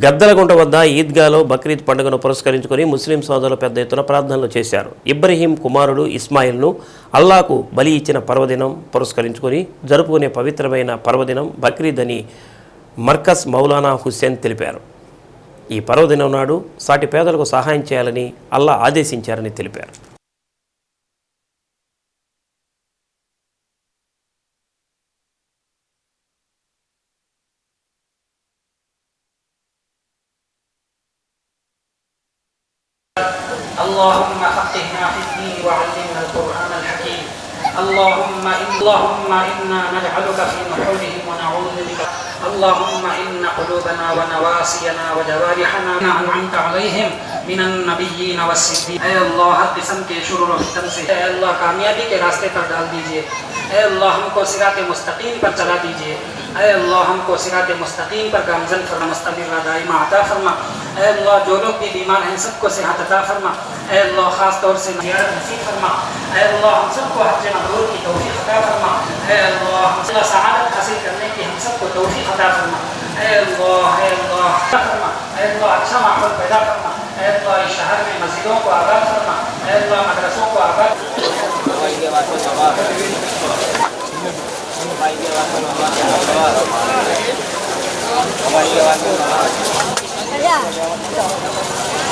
గద్దలగుంట వద్ద ఈద్గాలో బక్రీద్ పండుగను పురస్కరించుకొని ముస్లిం సోదరులు పెద్ద ఎత్తున ప్రార్థనలు చేశారు. ఇబ్రహీం కుమారుడు ఇస్మాయిల్ను అల్లాకు బలి ఇచ్చిన పర్వదినం పురస్కరించుకొని జరుపుకునే పవిత్రమైన పర్వదినం బక్రీద్ అని మర్కస్ మౌలానా హుస్సేన్ తెలిపారు. ఈ పర్వదినం నాడు సాటి పేదలకు సహాయం చేయాలని అల్లా ఆదేశించారని తెలిపారు. اللهم فقهنا في الدين وعلمنا القرآن الحكيم. اللهم اللهم إنا نجعلك في نحورهم ونعوذ بك. اللهم إن قلوبنا ونواسينا وجوارحنا أنعمت عليهم. من النبيين والصديقين اے اللہ ہر قسم کے شرور و فتن سے اے اللہ کامیابی کے راستے پر ڈال دیجیے اے اللہ ہم کو صراط مستقیم پر چلا دیجیے اے اللہ ہم کو صراط مستقیم پر گامزن فرما مستمر دائمہ عطا فرما اے اللہ جو لوگ بھی بیمار ہیں سب کو صحت عطا فرما اے اللہ خاص طور سے زیارت نصیب فرما اے اللہ ہم سب کو حج مبرور کی توفیق عطا فرما اے اللہ ہم سب سعادت حاصل کرنے کی ہم سب کو توفیق عطا فرما اے اللہ اے اللہ فرما اے اللہ اچھا ماحول پیدا فرما हर मस्जिदों को आगाज फरमा अल्लाह मदरसों को आगाज Yeah.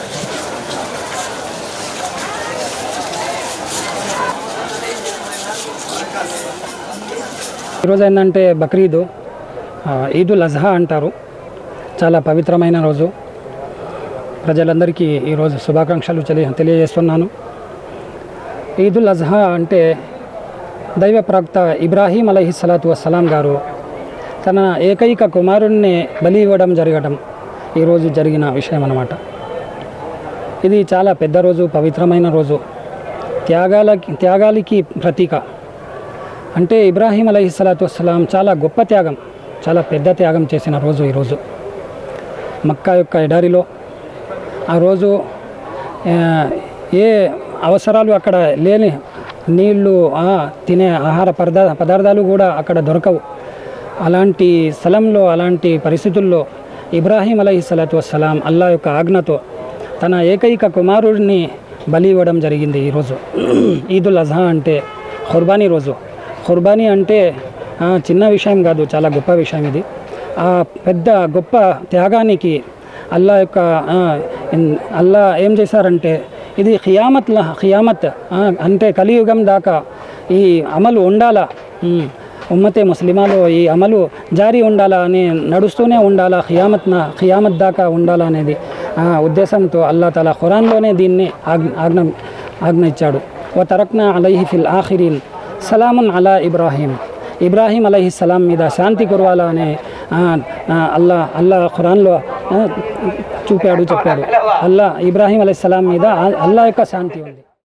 ఈరోజు ఏంటంటే బక్రీదు ఈదుల్ అజహా అంటారు. చాలా పవిత్రమైన రోజు. ప్రజలందరికీ ఈరోజు శుభాకాంక్షలు తెలియ తెలియజేస్తున్నాను. ఈదుల్ అజహా అంటే దైవ ప్రవక్త ఇబ్రాహీం అలహి సలాతు వసలాం గారు తన ఏకైక కుమారుణ్ణి బలి ఇవ్వడం జరగడం ఈరోజు జరిగిన విషయం అన్నమాట. ఇది చాలా పెద్ద రోజు పవిత్రమైన రోజు. త్యాగాలకి త్యాగాలకి ప్రతీక. అంటే ఇబ్రాహీం అలహి సలాతు వసలాం చాలా గొప్ప త్యాగం చాలా పెద్ద త్యాగం చేసిన రోజు ఈరోజు మక్కా యొక్క ఎడారిలో ఆ రోజు ఏ అవసరాలు అక్కడ లేని నీళ్ళు ఆ, తినే ఆహార పదార్థ పదార్థాలు కూడా అక్కడ దొరకవు. అలాంటి స్థలంలో అలాంటి పరిస్థితుల్లో ఇబ్రాహీం అలహి సలాతు వసలాం అల్లా యొక్క ఆజ్ఞతో తన ఏకైక కుమారుడిని బలి ఇవ్వడం జరిగింది ఈరోజు ఈదుల్ అజహా అంటే ఖుర్బానీ రోజు. ఖుర్బానీ అంటే చిన్న విషయం కాదు చాలా గొప్ప విషయం ఇది. ఆ పెద్ద గొప్ప త్యాగానికి అల్లా యొక్క అల్లా ఏం చేశారంటే ఇది ఖియామత్ ఖియామత్ అంటే కలియుగం దాకా ఈ అమలు ఉండాలా? ఉమ్మతే ముస్లిమాలో ఈ అమలు జారీ ఉండాలా అని నడుస్తూనే ఉండాలా? ఖియామత్న ఖియామత్ దాకా ఉండాలా అనేది ఉద్దేశంతో అల్లా తల ఖురాన్లోనే దీన్ని ఆజ్ఞ ఆజ్ఞ ఆజ్ఞ ఇచ్చాడు. ఓ తరక్న అలైహి ఫిల్ ఆఖిరీన్. సలామున్ అలా ఇబ్రాహీం ఇబ్రాహీం అలహి సలాం మీద శాంతి కురవాలా అనే అల్లా అల్లా ఖురాన్లో చూపాడు చెప్పాడు అల్లా ఇబ్రాహీం అలైహి సలాం మీద అల్లా యొక్క శాంతి ఉంది